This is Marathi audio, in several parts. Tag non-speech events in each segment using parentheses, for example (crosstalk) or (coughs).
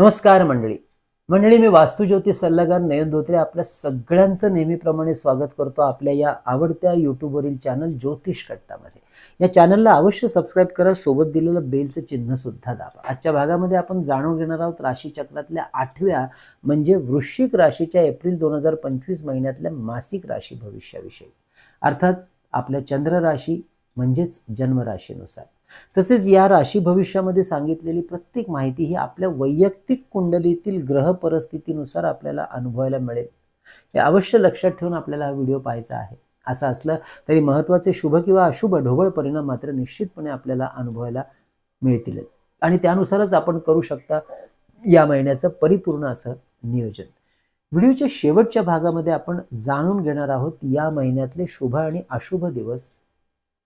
नमस्कार मंडळी. मंडळी मी वास्तुज्योती सल्लागार नयन धोत्रे. आपल्या सगळ्यांचं नेहमीप्रमाणे स्वागत करतो आपल्या या आवडत्या यूट्यूबवरील चॅनल ज्योतिष कट्टामध्ये. या चॅनलला अवश्य सबस्क्राईब करा सोबत दिलेलं बेलचं चिन्ह सुद्धा दाबा. आजच्या भागामध्ये आपण जाणून घेणार आहोत राशीचक्रातल्या आठव्या म्हणजे वृश्चिक राशीच्या एप्रिल दोन हजार पंचवीस महिन्यातल्या मासिक राशी भविष्याविषयी. अर्थात आपल्या चंद्र राशी म्हणजेच जन्मराशीनुसार. तसेच या राशी भविष्यामध्ये सांगितलेली प्रत्येक माहिती ही आपल्या वैयक्तिक कुंडलीतील ग्रह परिस्थितीनुसार आपल्याला अनुभवायला मिळेल. हे अवश्य लक्षात ठेवून आपल्याला हा व्हिडिओ पाहायचा आहे. असं असलं तरी महत्त्वाचे शुभ किंवा अशुभ ढोबळ परिणाम मात्र निश्चितपणे आपल्याला अनुभवायला मिळतील. आणि त्यानुसारच आपण करू शकता या महिन्याचं परिपूर्ण असं नियोजन. व्हिडिओच्या शेवटच्या भागामध्ये आपण जाणून घेणार आहोत या महिन्यातले शुभ आणि अशुभ दिवस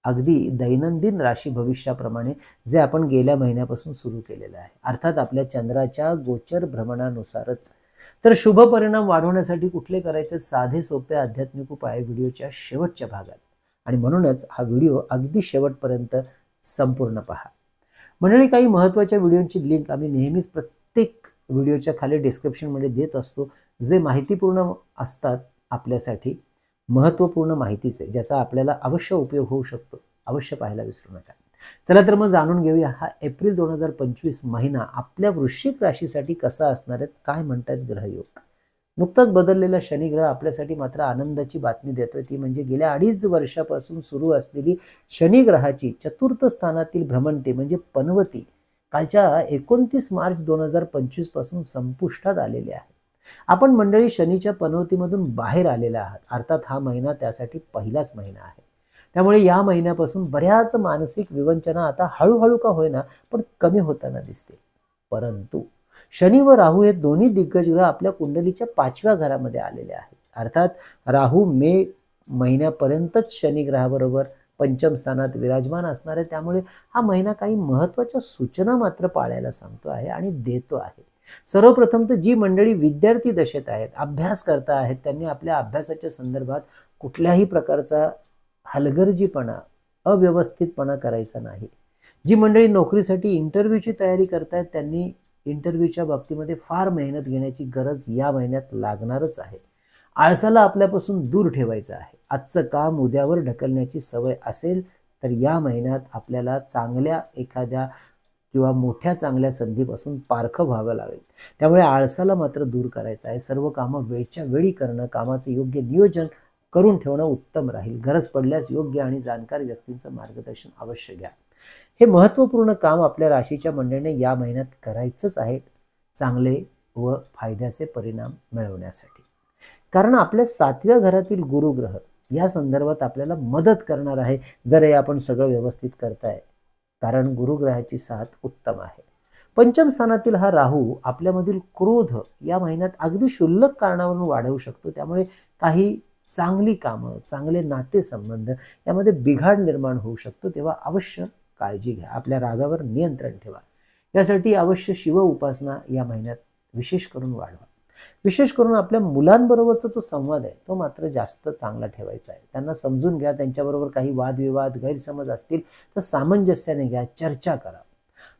अगदी दैनंदिन राशी भविष्याप्रमाणे जे आपण गेल्या महिन्यापासून सुरू केलेलं आहे. अर्थात आपल्या चंद्राच्या गोचर भ्रमणानुसारच. तर शुभ परिणाम वाढवण्यासाठी कुठले करायचे साधे सोपे आध्यात्मिक उपाय व्हिडिओच्या शेवटच्या भागात. आणि म्हणूनच हा व्हिडिओ अगदी शेवटपर्यंत संपूर्ण पहा. मंडळी काही महत्त्वाच्या व्हिडिओची लिंक आम्ही नेहमीच प्रत्येक व्हिडिओच्या खाली डिस्क्रिप्शनमध्ये देत असतो. जे माहितीपूर्ण असतात आपल्यासाठी महत्त्वपूर्ण माहितीच आहे ज्याचा आपल्याला अवश्य उपयोग होऊ शकतो अवश्य पाहायला विसरू नका. चला तर मग जाणून घेऊया हा एप्रिल दोन हजार पंचवीस महिना आपल्या वृश्चिक राशीसाठी कसा असणार आहेत काय म्हणतात ग्रहयोग? नुकताच बदललेला शनिग्रह आपल्यासाठी मात्र आनंदाची बातमी देतोय ती म्हणजे गेल्या अडीच वर्षापासून सुरू असलेली शनिग्रहाची चतुर्थ स्थानातील भ्रमंती म्हणजे पनवती कालच्या एकोणतीस मार्च दोन हजार पंचवीसपासून संपुष्टात आलेले आहे. आपण मंडळी शनीच्या पनवतीमधून बाहेर आलेला आहात. अर्थात हा महिना त्यासाठी पहिलाच महिना आहे. त्यामुळे या महिन्यापासून बऱ्याच मानसिक विवंचना आता हळूहळू का होईना पण कमी होताना दिसते परंतु शनी व राहू हे दोन्ही दिग्गज ग्रह आपल्या कुंडलीच्या पाचव्या घरामध्ये आलेले आहेत. अर्थात राहू मे महिन्यापर्यंतच शनी ग्रहाबरोबर पंचम स्थानात विराजमान असणार आहे. त्यामुळे हा महिना काही महत्त्वाच्या सूचना मात्र पाळायला सांगतो आहे आणि देतो आहे. सर्वप्रथम तर जी मंडळी विद्यार्थी दशेत आहेत अभ्यास करता आहेत त्यांनी आपल्या अभ्यासाच्या संदर्भात कुठल्याही प्रकारचा हलगर्जीपणा अव्यवस्थितपणा करायचा नाही. जी मंडळी नोकरीसाठी इंटरव्ह्यूची तयारी करतायत त्यांनी इंटरव्ह्यूच्या बाबतीमध्ये फार मेहनत घेण्याची गरज या महिन्यात लागणारच आहे. आळसाला आपल्यापासून दूर ठेवायचं आहे. आजचं काम उद्यावर ढकलण्याची सवय असेल तर या महिन्यात आपल्याला चांगल्या एखाद्या किंवा मोठ्या चांगल्या संधीपासून पारखं व्हावं लागेल. त्यामुळे आळसाला मात्र दूर करायचं आहे. सर्व कामं वेळच्या वेळी करणं कामाचं योग्य नियोजन करून ठेवणं उत्तम राहील. गरज पडल्यास योग्य आणि जाणकार व्यक्तींचं मार्गदर्शन अवश्य घ्या. हे महत्त्वपूर्ण काम आपल्या राशीच्या मंडळीने या महिन्यात करायचंच आहे. चांगले व फायद्याचे परिणाम मिळवण्यासाठी. कारण आपल्या सातव्या घरातील गुरुग्रह या संदर्भात आपल्याला मदत करणार आहे. जर हे आपण सगळं व्यवस्थित करताय कारण गुरुग्रहाची साथ उत्तम आहे. पंचम स्थानातील हा राहू आपल्यामधील क्रोध या महिन्यात अगदी क्षुल्लक कारणावरून वाढवू शकतो. त्यामुळे काही चांगली कामं चांगले नातेसंबंध यामध्ये बिघाड निर्माण होऊ शकतो. तेव्हा अवश्य काळजी घ्या. आपल्या रागावर नियंत्रण ठेवा. यासाठी अवश्य शिव उपासना या महिन्यात विशेष करून वाढवा. विशेष करून आपल्या मुलांबरोबरचा जो संवाद आहे तो मात्र जास्त चांगला ठेवायचा आहे. त्यांना समजून घ्या त्यांच्याबरोबर काही वादविवाद गैरसमज असतील तर सामंजस्याने घ्या चर्चा करा.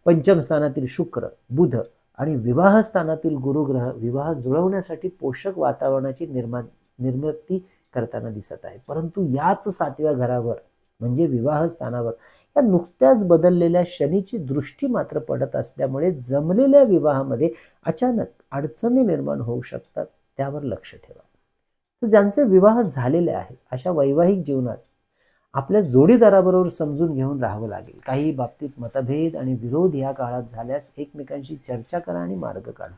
पंचम स्थानातील शुक्र बुध आणि विवाह स्थानातील गुरुग्रह विवाह जुळवण्यासाठी पोषक वातावरणाची निर्माण निर्मिती करताना दिसत आहे. परंतु याच सातव्या घरावर म्हणजे विवाह स्थानावर या नुकत्याच बदललेल्या शनीची दृष्टी मात्र पडत असल्यामुळे जमलेल्या विवाहामध्ये अचानक अडचणी निर्माण होऊ शकतात त्यावर लक्ष ठेवा. तर ज्यांचे विवाह झालेले आहेत अशा वैवाहिक जीवनात आपल्या जोडीदाराबरोबर समजून घेऊन राहावं लागेल. काही बाबतीत मतभेद आणि विरोध या काळात झाल्यास एकमेकांशी चर्चा करा आणि मार्ग काढा.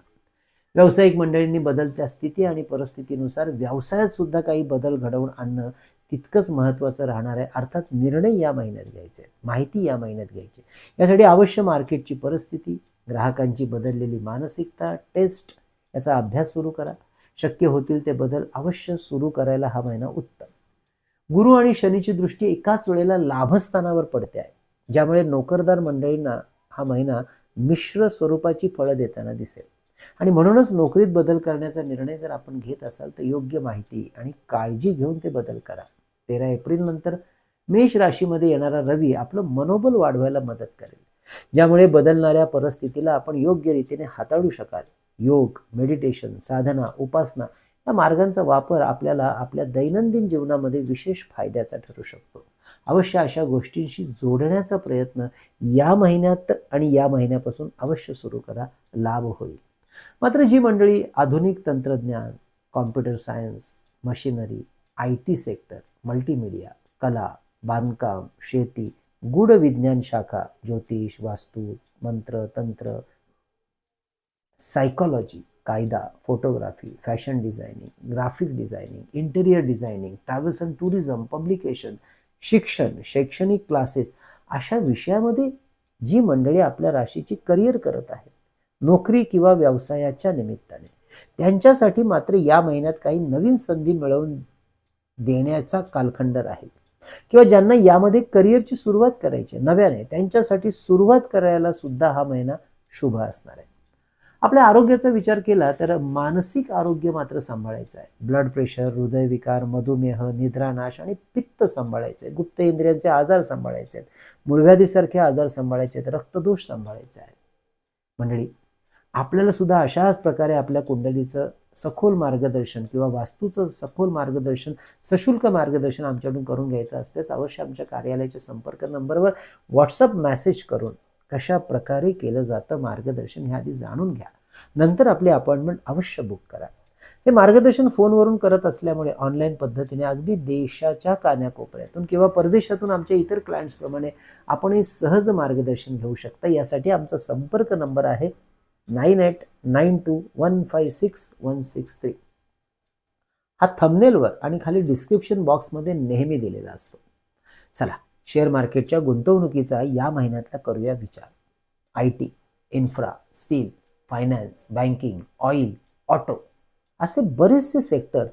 व्यावसायिक मंडळींनी बदलत्या स्थिती आणि परिस्थितीनुसार व्यवसायात सुद्धा काही बदल घडवून आणणं तितकंच महत्त्वाचं राहणार आहे. अर्थात निर्णय या महिन्यात घ्यायचे आहेत माहिती या महिन्यात घ्यायची यासाठी अवश्य मार्केटची परिस्थिती ग्राहकांची बदललेली मानसिकता टेस्ट याचा अभ्यास सुरू करा. शक्य होतील ते बदल अवश्य सुरू करायला हा महिना उत्तम. गुरु आणि शनीची दृष्टी एकाच वेळेला लाभस्थानावर पडते आहे ज्यामुळे नोकरदार मंडळींना हा महिना मिश्र स्वरूपाची फळं देताना दिसेल. आणि म्हणूनच नोकरीत बदल करण्याचा निर्णय जर आपण घेत असाल तर योग्य माहिती आणि काळजी घेऊन ते बदल करा. तेरा एप्रिल नंतर मेष राशीमध्ये येणारा रवी आपलं मनोबल वाढवायला मदत करेल. ज्यामुळे बदलणाऱ्या परिस्थितीला आपण योग्य रीतीने हाताळू शकाल. योग मेडिटेशन साधना उपासना या मार्गांचा वापर आपल्याला आपल्या दैनंदिन जीवनामध्ये विशेष फायद्याचा ठरू शकतो. अवश्य अशा गोष्टींशी जोडण्याचा प्रयत्न या महिन्यात आणि या महिन्यापासून अवश्य सुरू करा. लाभ होईल. मात्र जी मंडळी आधुनिक तंत्रज्ञान computer science machinery I T sector multimedia कला बांधकाम शेती गूढ विज्ञान शाखा ज्योतिष वास्तू मंत्र तंत्र सायकॉलॉजी कायदा photography fashion designing graphic designing interior designing travels and tourism publication शिक्षण शैक्षणिक क्लासेस अशा विषयामध्ये जी मंडळी आपल्या राशीची करिअर करत आहेत नोकरी किंवा व्यवसायाच्या निमित्ताने. त्यांच्यासाठी मात्र या महिन्यात काही नवीन संधी मिळवून देण्याचा कालखंड राहील. किंवा ज्यांना यामध्ये करिअरची सुरुवात करायची नव्याने त्यांच्यासाठी सुरुवात करायला सुद्धा हा महिना शुभ असणार आहे. आपल्या आरोग्याचा विचार केला तर मानसिक आरोग्य मात्र सांभाळायचं आहे. ब्लड प्रेशर हृदयविकार मधुमेह निद्रानाश आणि पित्त सांभाळायचे गुप्त इंद्रियांचे आजार सांभाळायचे आहेत. मूळव्याधीसारखे आजार सांभाळायचे आहेत. रक्तदोष सांभाळायचा आहे मंडळी आपल्याला सुद्धा अशाच प्रकारे आपल्या कुंडलीचं सखोल मार्गदर्शन किंवा वास्तूचं सखोल मार्गदर्शन सशुल्क मार्गदर्शन आमच्याकडून करून घ्यायचं असल्यास अवश्य आमच्या कार्यालयाच्या संपर्क नंबरवर व्हॉट्सअप मेसेज करून कशा प्रकारे केलं जातं मार्गदर्शन हे आधी जाणून घ्या. नंतर आपली अपॉइंटमेंट अवश्य बुक करा. हे मार्गदर्शन फोनवरून करत असल्यामुळे ऑनलाईन पद्धतीने अगदी देशाच्या कान्याकोपऱ्यातून किंवा परदेशातून आमच्या इतर क्लायंट्सप्रमाणे आपणही सहज मार्गदर्शन घेऊ शकता. यासाठी आमचा संपर्क नंबर आहे nine eight nine two one five six one six three. हा थंबनेलवर आणि खाली डिस्क्रिप्शन बॉक्समध्ये नेहमी दिलेला असतो. चला शेअर मार्केटच्या गुंतवणुकीचा या महिन्यातला करूया विचार. I T infra steel finance banking oil auto असे बरेचसे सेक्टर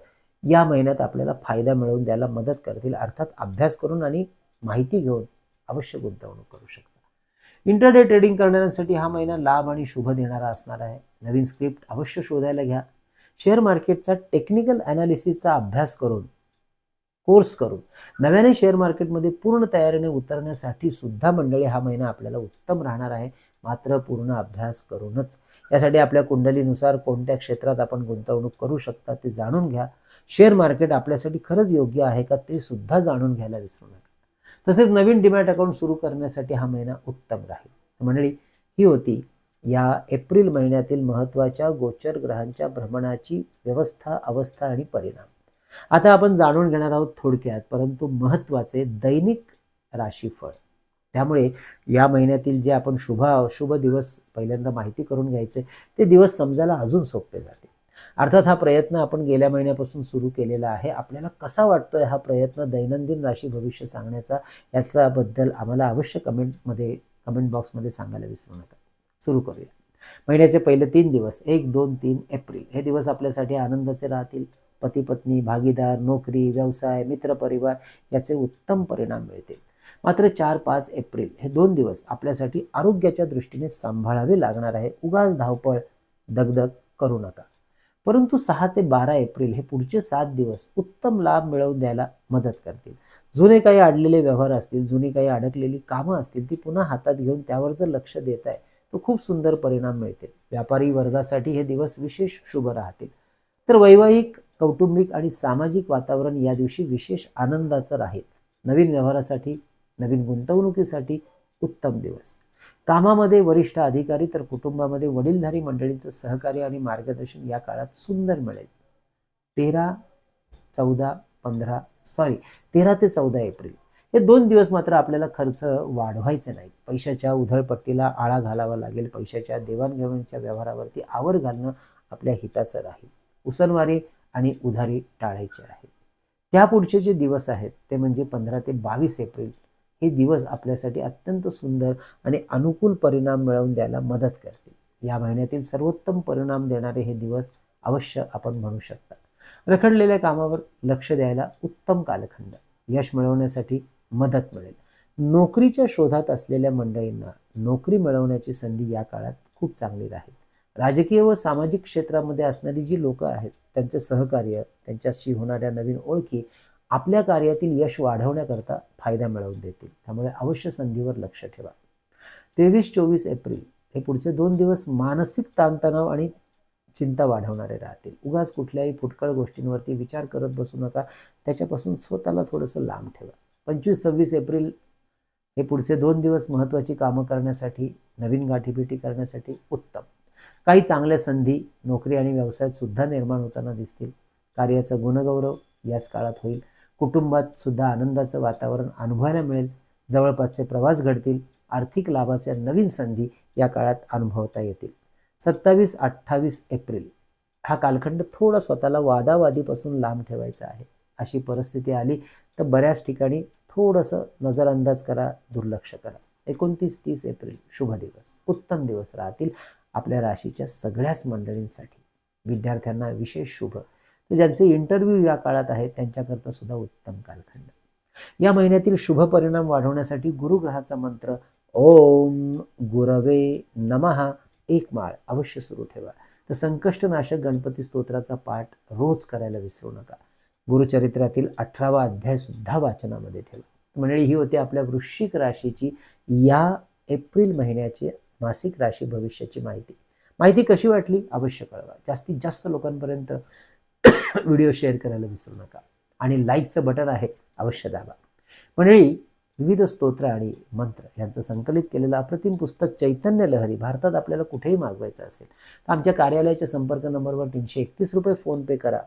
या महिन्यात आपल्याला फायदा मिळवून द्यायला मदत करतील. अर्थात अभ्यास करून आणि माहिती घेऊन अवश्य गुंतवणूक करू शकतो. इंटरडे ट्रेडिंग करणाऱ्यांसाठी हा महिना लाभ आणि शुभ देणारा असणार आहे. नवीन स्क्रिप्ट अवश्य शोधायला घ्या. शेअर मार्केटचा टेक्निकल अनालिसिसचा अभ्यास करून कोर्स करून नव्याने शेअर मार्केटमध्ये पूर्ण तयारीने उतरण्यासाठी सुद्धा मंडळी हा महिना आपल्याला उत्तम राहणार आहे. मात्र पूर्ण अभ्यास करूनच यासाठी आपल्या कुंडलीनुसार कोणत्या क्षेत्रात आपण गुंतवणूक करू शकता ते जाणून घ्या. शेअर मार्केट आपल्यासाठी खरंच योग्य आहे का ते सुद्धा जाणून घ्यायला विसरू नका. तसेच नवीन डिमॅट अकाउंट सुरू करण्यासाठी हा महिना उत्तम राहील. मंडळी ही होती या एप्रिल महिन्यातील महत्त्वाच्या गोचर ग्रहांच्या भ्रमणाची व्यवस्था अवस्था आणि परिणाम. आता आपण जाणून घेणार आहोत थोडक्यात परंतु महत्त्वाचे दैनिक राशीफळ. त्यामुळे या महिन्यातील जे आपण शुभ अशुभ दिवस पहिल्यांदा माहिती करून घ्यायचे ते दिवस समजायला अजून सोपे जाते अर्थात हा प्रयत्न आपण गेल्या महिन्यापासून सुरू केलेला आहे. आपल्याला कसा वाटतोय हा प्रयत्न दैनंदिन राशी भविष्य सांगण्याचा याच्याबद्दल आम्हाला अवश्य कमेंटमध्ये कमेंट बॉक्समध्ये सांगायला विसरू नका. सुरू करूया. महिन्याचे पहिले तीन दिवस एक दोन तीन एप्रिल. हे दिवस आपल्यासाठी आनंदाचे राहतील. पती पत्नी भागीदार नोकरी व्यवसाय मित्रपरिवार याचे उत्तम परिणाम मिळतील. मात्र चार पाच एप्रिल हे दोन दिवस आपल्यासाठी आरोग्याच्या दृष्टीने सांभाळावे लागणार आहे. उगाच धावपळ दगदग करू नका. परंतु सहा ते बारा एप्रिल हे पुढचे सात दिवस उत्तम लाभ मिळवून द्यायला मदत करतील. जुने काही अडलेले व्यवहार असतील जुनी काही अडकलेली कामं असतील ती पुन्हा हातात घेऊन त्यावर जर लक्ष देत आहे तो खूप सुंदर परिणाम मिळतील. व्यापारी वर्गासाठी हे दिवस विशेष शुभ राहतील. तर वैवाहिक कौटुंबिक आणि सामाजिक वातावरण या दिवशी विशेष आनंदाचं राहील. नवीन व्यवहारासाठी नवीन गुंतवणुकीसाठी उत्तम दिवस. कामामध्ये वरिष्ठ अधिकारी तर कुटुंबामध्ये वडीलधारी मंडळींचं सहकार्य आणि मार्गदर्शन या काळात सुंदर मिळेल. तेरा चौदा पंधरा सॉरी तेरा ते चौदा एप्रिल. हे दोन दिवस मात्र आपल्याला खर्च वाढवायचे नाहीत. पैशाच्या उधळपट्टीला आळा घालावा लागेल. पैशाच्या देवाणघेवाणीच्या व्यवहारावरती आवर घालणं आपल्या हिताचं राहील. उसनवारी आणि उधारी टाळायची आहे. त्या पुढचे जे दिवस आहेत ते म्हणजे पंधरा ते बावीस एप्रिल. हे दिवस आपल्यासाठी अत्यंत सुंदर आणि अनुकूल परिणाम मिळवून द्यायला मदत करतील. या महिन्यातील सर्वोत्तम परिणाम देणारे हे दिवस अवश्य आपण म्हणू शकता. रखडलेल्या कामावर लक्ष द्यायला उत्तम कालखंड. यश मिळवण्यासाठी मदत मिळेल. नोकरीच्या शोधात असलेल्या मंडळींना नोकरी मिळवण्याची संधी या काळात खूप चांगली राहील. राजकीय व सामाजिक क्षेत्रामध्ये असणारी जी लोक आहेत त्यांचे सहकार्य त्यांच्याशी होणाऱ्या नवीन ओळखी आपल्या कार्यातील यश वाढवण्याकरता फायदा मिळवून देतील. त्यामुळे अवश्य संधीवर लक्ष ठेवा. तेवीस चोवीस एप्रिल हे पुढचे दोन दिवस मानसिक ताणतणाव आणि चिंता वाढवणारे राहतील. उगाच कुठल्याही फुटकळ गोष्टींवरती विचार करत बसू नका. त्याच्यापासून स्वतःला थोडंसं लांब ठेवा. पंचवीस सव्वीस एप्रिल हे पुढचे दोन दिवस महत्त्वाची कामं करण्यासाठी नवीन गाठीभेटी करण्यासाठी उत्तम. काही चांगल्या संधी नोकरी आणि व्यवसायात सुद्धा निर्माण होताना दिसतील. कार्याचा गुणगौरव याच काळात होईल. कुटुंबात सुद्धा आनंदाचं वातावरण अनुभवायला मिळेल. जवळपासचे प्रवास घडतील. आर्थिक लाभाच्या नवीन संधी या काळात अनुभवता येतील. सत्तावीस अठ्ठावीस एप्रिल. हा कालखंड थोडा स्वतःला वादावादीपासून लांब ठेवायचा आहे. अशी परिस्थिती आली तर बऱ्याच ठिकाणी थोडंसं नजरअंदाज करा दुर्लक्ष करा. एकोणतीस तीस एप्रिल. शुभ दिवस. उत्तम दिवस राहतील आपल्या राशीच्या सगळ्याच मंडळींसाठी. विद्यार्थ्यांना विशेष शुभ ज्यांचे इंटरव्ह्यू या काळात आहेत त्यांच्याकरता सुद्धा उत्तम कालखंड. या महिन्यातील शुभ परिणाम वाढवण्यासाठी गुरुग्रहाचा मंत्र ओम गुरवे नमहा एक माळ अवश्य सुरू ठेवा. तर संकष्टनाशक गणपती स्तोत्राचा पाठ रोज करायला विसरू नका. गुरुचरित्रातील अठरावा अध्याय सुद्धा वाचनामध्ये ठेवा. मंडळी ही होती आपल्या वृश्चिक राशीची या एप्रिल महिन्याची मासिक राशी भविष्याची माहिती. माहिती कशी वाटली? अवश्य कळवा. जास्तीत जास्त लोकांपर्यंत (coughs) व्हिडिओ शेअर करायला विसरू नका. आणि लाईकचं बटन आहे अवश्य दाबा. मंडळी विविध स्तोत्र आणि मंत्र यांचं संकलित केलेलं अप्रतिम पुस्तक चैतन्य लहरी भारतात आपल्याला कुठेही मागवायचं असेल तर आमच्या कार्यालयाच्या संपर्क नंबरवर तीनशे एकतीस रुपये फोनपे करा.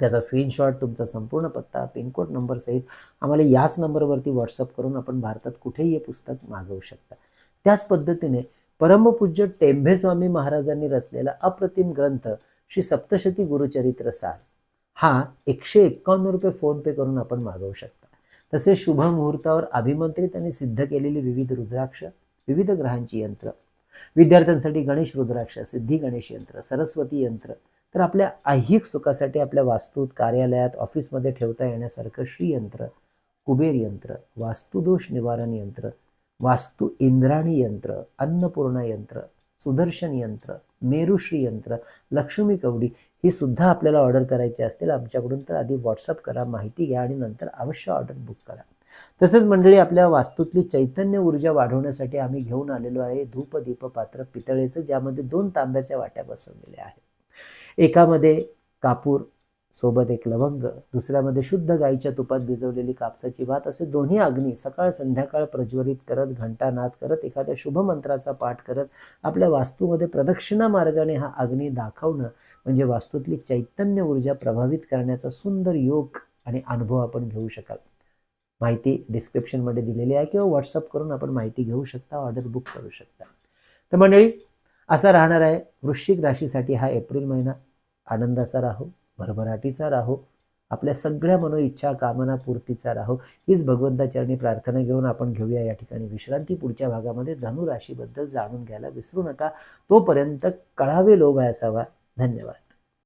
त्याचा स्क्रीनशॉट तुमचा संपूर्ण पत्ता पिनकोड नंबर सहित आम्हाला याच नंबरवरती व्हॉट्सअप करून आपण भारतात कुठेही हे पुस्तक मागवू शकता. त्याच पद्धतीने परमपूज्य टेंभे स्वामी महाराजांनी रचलेला अप्रतिम ग्रंथ श्री सप्तशती गुरुचरित्र सार. हा एकशे एक्कावन्न रुपये फोनपे करून आपण मागवू शकता. तसेच शुभ मुहूर्तावर अभिमंत्रित आणि सिद्ध केलेली विविध रुद्राक्ष विविध ग्रहांची यंत्र विद्यार्थ्यांसाठी गणेश रुद्राक्ष सिद्धी गणेश यंत्र सरस्वती यंत्र तर आपल्या ऐहिक सुखासाठी आपल्या वास्तूत कार्यालयात ऑफिसमध्ये ठेवता येण्यासारखं श्रीयंत्र कुबेर यंत्र वास्तुदोष निवारण यंत्र वास्तू इंद्राणी यंत्र अन्नपूर्णा यंत्र सुदर्शन यंत्र मेरुश्री यंत्र लक्ष्मी कवडी ही सुद्धा आपल्याला ऑर्डर करायची असतील. आमच्याकडून तर आधी व्हॉट्सअप करा माहिती घ्या आणि नंतर अवश्य ऑर्डर बुक करा. तसेच मंडळी आपल्या वास्तूतली चैतन्य ऊर्जा वाढवण्यासाठी आम्ही घेऊन आलेलो आहे धूप दीप पात्र पितळेचं ज्यामध्ये दोन तांब्याच्या वाट्या बसवलेल्या आहेत. एकामध्ये कापूर सोबत एक लवंग दुसऱ्यामध्ये शुद्ध गाईच्या तुपात भिजवलेली कापसाची भात असे दोन्ही अग्नी सकाळ संध्याकाळ प्रज्वलित करत घंटानाद करत एखाद्या शुभ मंत्राचा पाठ करत आपल्या वास्तूमध्ये प्रदक्षिणा मार्गाने हा अग्नी दाखवणं म्हणजे वास्तूतली चैतन्य ऊर्जा प्रभावित करण्याचा सुंदर योग आणि अनुभव आपण घेऊ शकाल. माहिती डिस्क्रिप्शनमध्ये दिलेली आहे किंवा व्हॉट्सअप करून आपण माहिती घेऊ शकता ऑर्डर बुक करू शकता. तर मंडळी असा राहणार आहे वृश्चिक राशीसाठी हा एप्रिल महिना. आनंदाचा राहो. भरभराटीचा राहो. आपल्या सगळ्या मनोइच्छा कामना पूर्तीचा राहो. हीच भगवंताचरणी प्रार्थना घेऊन आपण घेऊया या ठिकाणी विश्रांती. पुढच्या भागामध्ये धनुराशीबद्दल जाणून घ्यायला विसरू नका. तोपर्यंत कळावे लोभ असावा. धन्यवाद.